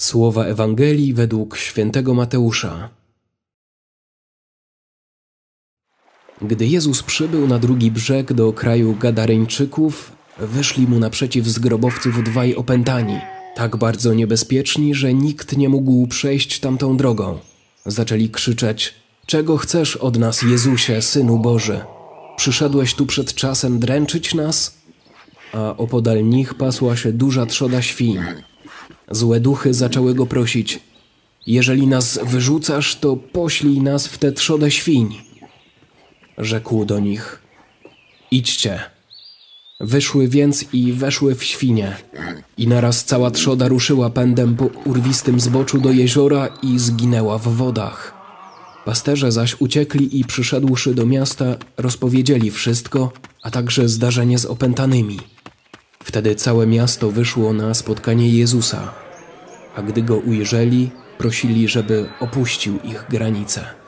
Słowa Ewangelii według świętego Mateusza. Gdy Jezus przybył na drugi brzeg do kraju Gadareńczyków, wyszli mu naprzeciw z grobowców dwaj opętani, tak bardzo niebezpieczni, że nikt nie mógł przejść tamtą drogą. Zaczęli krzyczeć: Czego chcesz od nas, Jezusie, synu Boży? Przyszedłeś tu przed czasem dręczyć nas? A opodal nich pasła się duża trzoda świń. Złe duchy zaczęły go prosić: Jeżeli nas wyrzucasz, to poślij nas w tę trzodę świń. Rzekł do nich: Idźcie. Wyszły więc i weszły w świnie. I naraz cała trzoda ruszyła pędem po urwistym zboczu do jeziora i zginęła w wodach. Pasterze zaś uciekli i przyszedłszy do miasta, rozpowiedzieli wszystko, a także zdarzenie z opętanymi. Wtedy całe miasto wyszło na spotkanie Jezusa, a gdy go ujrzeli, prosili, żeby opuścił ich granice.